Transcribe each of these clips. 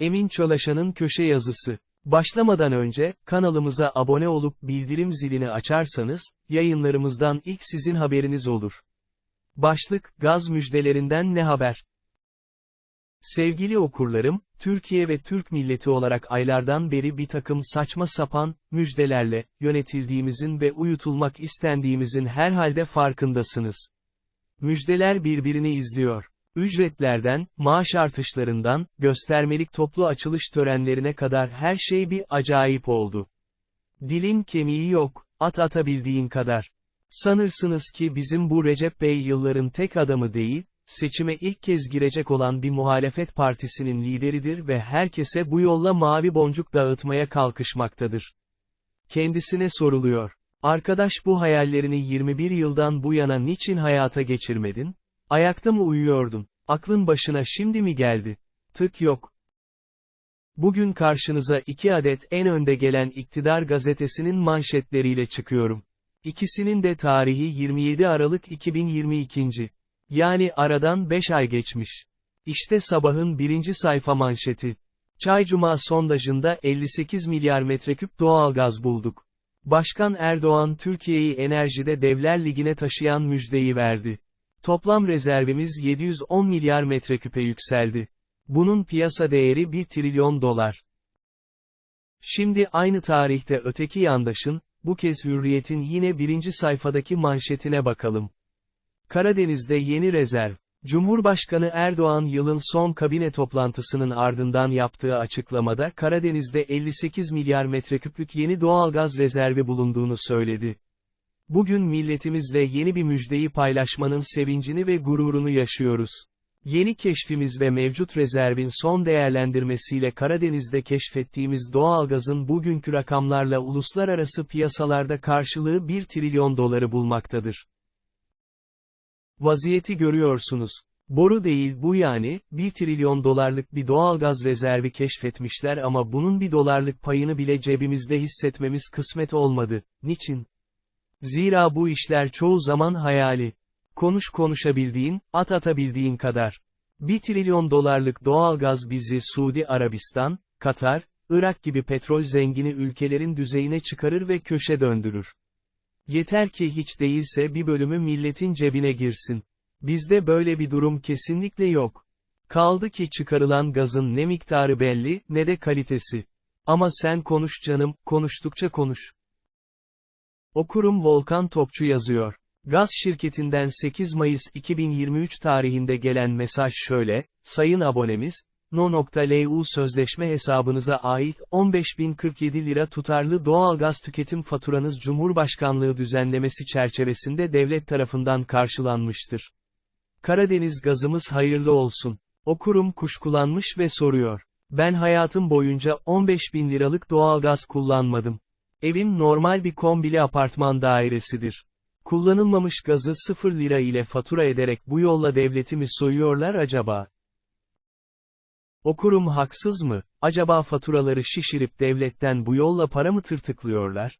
Emin Çolaşan'ın köşe yazısı. Başlamadan önce, kanalımıza abone olup bildirim zilini açarsanız, yayınlarımızdan ilk sizin haberiniz olur. Başlık, gaz müjdelerinden ne haber? Sevgili okurlarım, Türkiye ve Türk milleti olarak aylardan beri bir takım saçma sapan, müjdelerle, yönetildiğimizin ve uyutulmak istendiğimizin herhalde farkındasınız. Müjdeler birbirini izliyor. Ücretlerden, maaş artışlarından, göstermelik toplu açılış törenlerine kadar her şey bir acayip oldu. Dilin kemiği yok, at atabildiğin kadar. Sanırsınız ki bizim bu Recep Bey yılların tek adamı değil, seçime ilk kez girecek olan bir muhalefet partisinin lideridir ve herkese bu yolla mavi boncuk dağıtmaya kalkışmaktadır. Kendisine soruluyor. Arkadaş bu hayallerini 21 yıldan bu yana niçin hayata geçirmedin? Ayakta mı uyuyordun? Aklın başına şimdi mi geldi? Tık yok. Bugün karşınıza iki adet en önde gelen iktidar gazetesinin manşetleriyle çıkıyorum. İkisinin de tarihi 27 Aralık 2022. Yani aradan 5 ay geçmiş. İşte sabahın birinci sayfa manşeti. Çaycuma sondajında 58 milyar metreküp doğalgaz bulduk. Başkan Erdoğan Türkiye'yi enerjide devler ligine taşıyan müjdeyi verdi. Toplam rezervimiz 710 milyar metreküpe yükseldi. Bunun piyasa değeri 1 trilyon dolar. Şimdi aynı tarihte öteki yandaşın, bu kez Hürriyet'in yine birinci sayfadaki manşetine bakalım. Karadeniz'de yeni rezerv. Cumhurbaşkanı Erdoğan yılın son kabine toplantısının ardından yaptığı açıklamada Karadeniz'de 58 milyar metreküplük yeni doğalgaz rezervi bulunduğunu söyledi. Bugün milletimizle yeni bir müjdeyi paylaşmanın sevincini ve gururunu yaşıyoruz. Yeni keşfimiz ve mevcut rezervin son değerlendirmesiyle Karadeniz'de keşfettiğimiz doğalgazın bugünkü rakamlarla uluslararası piyasalarda karşılığı 1 trilyon doları bulmaktadır. Vaziyeti görüyorsunuz. Boru değil bu yani, 1 trilyon dolarlık bir doğalgaz rezervi keşfetmişler ama bunun bir dolarlık payını bile cebimizde hissetmemiz kısmet olmadı. Niçin? Zira bu işler çoğu zaman hayali. Konuş konuşabildiğin, at atabildiğin kadar. 1 trilyon dolarlık doğalgaz bizi Suudi Arabistan, Katar, Irak gibi petrol zengini ülkelerin düzeyine çıkarır ve köşe döndürür. Yeter ki hiç değilse bir bölümü milletin cebine girsin. Bizde böyle bir durum kesinlikle yok. Kaldı ki çıkarılan gazın ne miktarı belli, ne de kalitesi. Ama sen konuş canım, konuştukça konuş. Okurum Volkan Topçu yazıyor. Gaz şirketinden 8 Mayıs 2023 tarihinde gelen mesaj şöyle, Sayın abonemiz, No.lu sözleşme hesabınıza ait 15.047 lira tutarlı doğalgaz tüketim faturanız Cumhurbaşkanlığı düzenlemesi çerçevesinde devlet tarafından karşılanmıştır. Karadeniz gazımız hayırlı olsun. Okurum kuşkulanmış ve soruyor. Ben hayatım boyunca 15.000 liralık doğalgaz kullanmadım. Evim normal bir kombili apartman dairesidir. Kullanılmamış gazı 0 lira ile fatura ederek bu yolla devletimi soyuyorlar acaba? Okurum haksız mı, acaba faturaları şişirip devletten bu yolla para mı tırtıklıyorlar?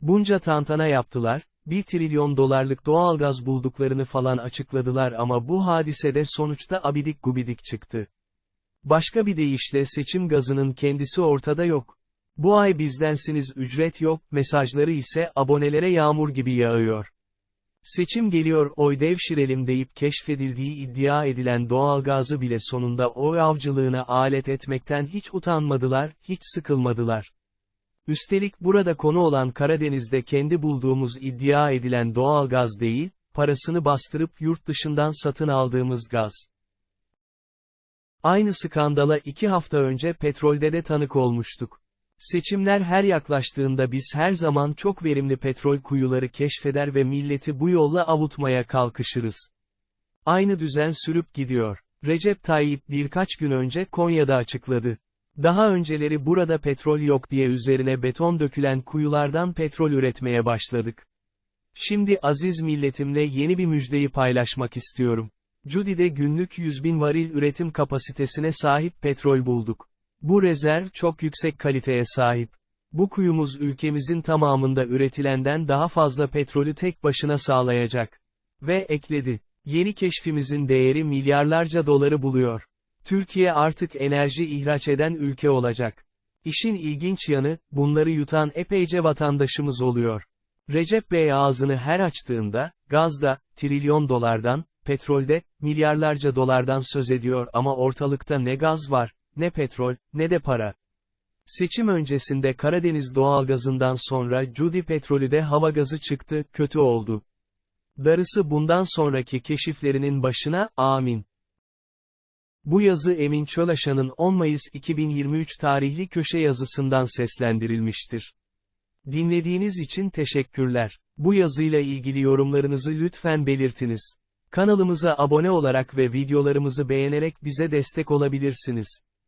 Bunca tantana yaptılar, 1 trilyon dolarlık doğalgaz bulduklarını falan açıkladılar ama bu hadisede sonuçta abidik gubidik çıktı. Başka bir deyişle seçim gazının kendisi ortada yok. Bu ay bizdensiniz ücret yok, mesajları ise abonelere yağmur gibi yağıyor. Seçim geliyor oy devşirelim deyip keşfedildiği iddia edilen doğalgazı bile sonunda oy avcılığına alet etmekten hiç utanmadılar, hiç sıkılmadılar. Üstelik burada konu olan Karadeniz'de kendi bulduğumuz iddia edilen doğalgaz değil, parasını bastırıp yurt dışından satın aldığımız gaz. Aynı skandala iki hafta önce petrolde de tanık olmuştuk. Seçimler her yaklaştığında biz her zaman çok verimli petrol kuyuları keşfeder ve milleti bu yolla avutmaya kalkışırız. Aynı düzen sürüp gidiyor. Recep Tayyip birkaç gün önce Konya'da açıkladı. Daha önceleri burada petrol yok diye üzerine beton dökülen kuyulardan petrol üretmeye başladık. Şimdi aziz milletimle yeni bir müjdeyi paylaşmak istiyorum. Cudi'de günlük 100 bin varil üretim kapasitesine sahip petrol bulduk. Bu rezerv çok yüksek kaliteye sahip. Bu kuyumuz ülkemizin tamamında üretilenden daha fazla petrolü tek başına sağlayacak. Ve ekledi. Yeni keşfimizin değeri milyarlarca doları buluyor. Türkiye artık enerji ihraç eden ülke olacak. İşin ilginç yanı, bunları yutan epeyce vatandaşımız oluyor. Recep Bey ağzını her açtığında, gazda, trilyon dolardan, petrolde, milyarlarca dolardan söz ediyor ama ortalıkta ne gaz var, ne petrol, ne de para. Seçim öncesinde Karadeniz doğalgazından sonra Cudi petrolü de hava gazı çıktı, kötü oldu. Darısı bundan sonraki keşiflerinin başına, amin. Bu yazı Emin Çölaşan'ın 10 Mayıs 2023 tarihli köşe yazısından seslendirilmiştir. Dinlediğiniz için teşekkürler. Bu yazıyla ilgili yorumlarınızı lütfen belirtiniz. Kanalımıza abone olarak ve videolarımızı beğenerek bize destek olabilirsiniz.